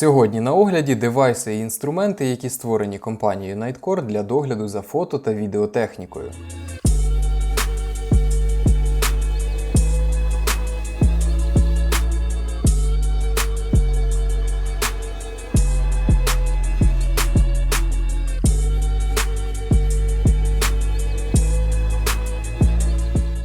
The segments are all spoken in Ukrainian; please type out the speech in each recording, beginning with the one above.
Сьогодні на огляді девайси і інструменти, які створені компанією Nightcore для догляду за фото та відеотехнікою.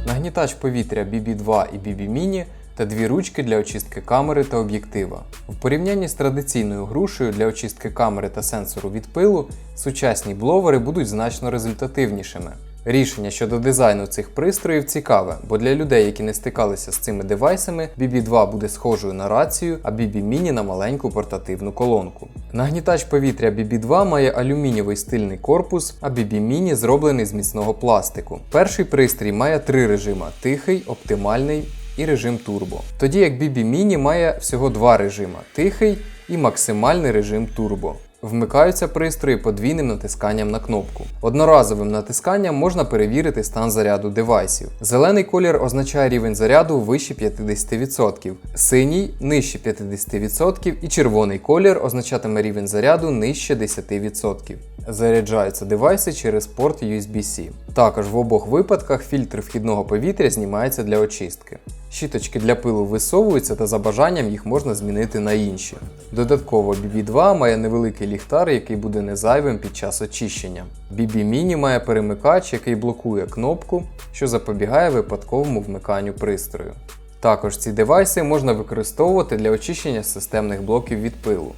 Нагнітач повітря BB2 і BB Mini та дві ручки для очистки камери та об'єктива. В порівнянні з традиційною грушею для очистки камери та сенсору від пилу, сучасні бловери будуть значно результативнішими. Рішення щодо дизайну цих пристроїв цікаве, бо для людей, які не стикалися з цими девайсами, BB2 буде схожою на рацію, а BB Mini на маленьку портативну колонку. Нагнітач повітря BB2 має алюмінієвий стильний корпус, а BB Mini зроблений з міцного пластику. Перший пристрій має три режима: тихий, оптимальний і режим турбо. Тоді як BB Mini має всього два режима тихий і максимальний режим турбо. Вмикаються пристрої подвійним натисканням на кнопку. Одноразовим натисканням можна перевірити стан заряду девайсів. Зелений колір означає рівень заряду вище 50%, синій нижче 50% і червоний колір означатиме рівень заряду нижче 10%. Заряджаються девайси через порт USB-C. Також в обох випадках фільтр вхідного повітря знімається для очистки. Щіточки для пилу висовуються та за бажанням їх можна змінити на інші. Додатково BB2 має невеликий ліхтар, який буде незайвим під час очищення. BB Mini має перемикач, який блокує кнопку, що запобігає випадковому вмиканню пристрою. Також ці девайси можна використовувати для очищення системних блоків від пилу.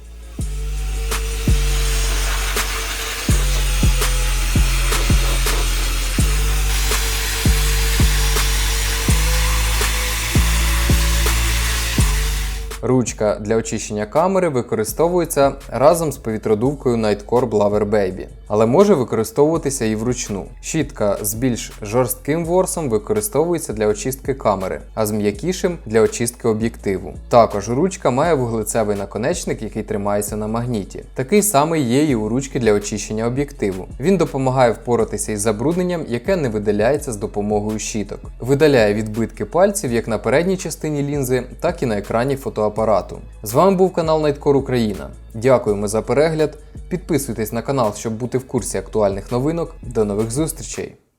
Ручка для очищення камери використовується разом з повітродувкою Nightcore Blower Baby, але може використовуватися і вручну. Щітка з більш жорстким ворсом використовується для очистки камери, а з м'якішим для очистки об'єктиву. Також ручка має вуглецевий наконечник, який тримається на магніті. Такий самий є і у ручки для очищення об'єктиву. Він допомагає впоратися із забрудненням, яке не видаляється з допомогою щіток. Видаляє відбитки пальців як на передній частині лінзи, так і на екрані фотоапарату. З вами був канал Найткор Україна. Дякуємо за перегляд. Підписуйтесь на канал, щоб бути в курсі актуальних новинок. До нових зустрічей!